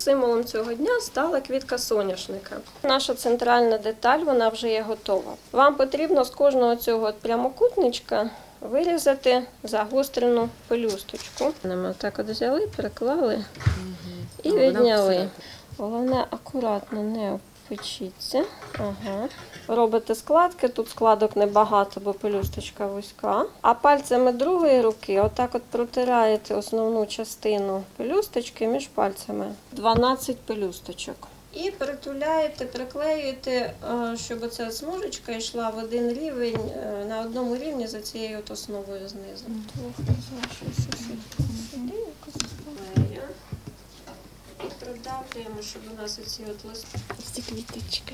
Символом цього дня стала квітка соняшника. Наша центральна деталь вона вже є готова. Вам потрібно з кожного цього прямокутничка вирізати загострену пелюсточку. Ми так от взяли, приклали і відняли. Головне акуратно не обпечіться. Ага. Робите складки, тут складок небагато, бо пелюсточка вузька. А пальцями другої руки отак от протираєте основну частину пелюсточки між пальцями. 12 пелюсточок. І притуляєте, приклеюєте, е, щоб ця смужечка йшла в один рівень, е, на одному рівні за цією от основою знизу. Придавлюємо, щоб у нас оці от листи. Ці квіточки.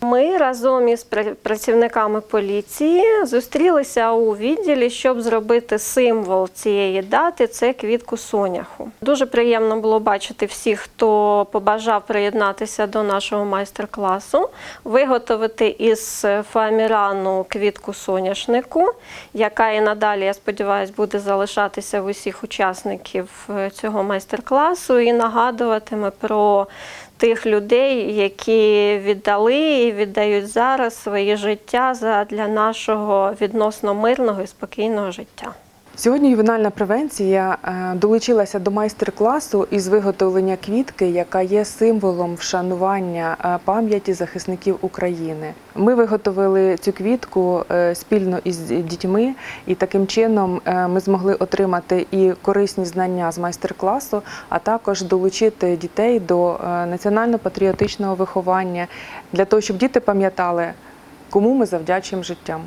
Ми разом із пра- працівниками поліції зустрілися у відділі, щоб зробити символ цієї дати це квітку соняху. Дуже приємно було бачити всіх, хто побажав приєднатися до нашого майстер-класу, виготовити із фоамірану квітку соняшнику, яка і надалі, я сподіваюся, буде залишатися в усіх учасників е, цього майстер-класу і нагадуватиме про тих людей, які віддали і віддають зараз своє життя для нашого відносно мирного і спокійного життя. Сьогодні ювенальна превенція е, долучилася до майстер-класу із виготовлення квітки, яка є символом вшанування е, пам'яті захисників України. Ми виготовили цю квітку е, спільно із дітьми, і таким чином ми змогли отримати і корисні знання з майстер-класу, а також долучити дітей до національно-патріотичного виховання для того, щоб діти пам'ятали, кому ми завдячуємо життям.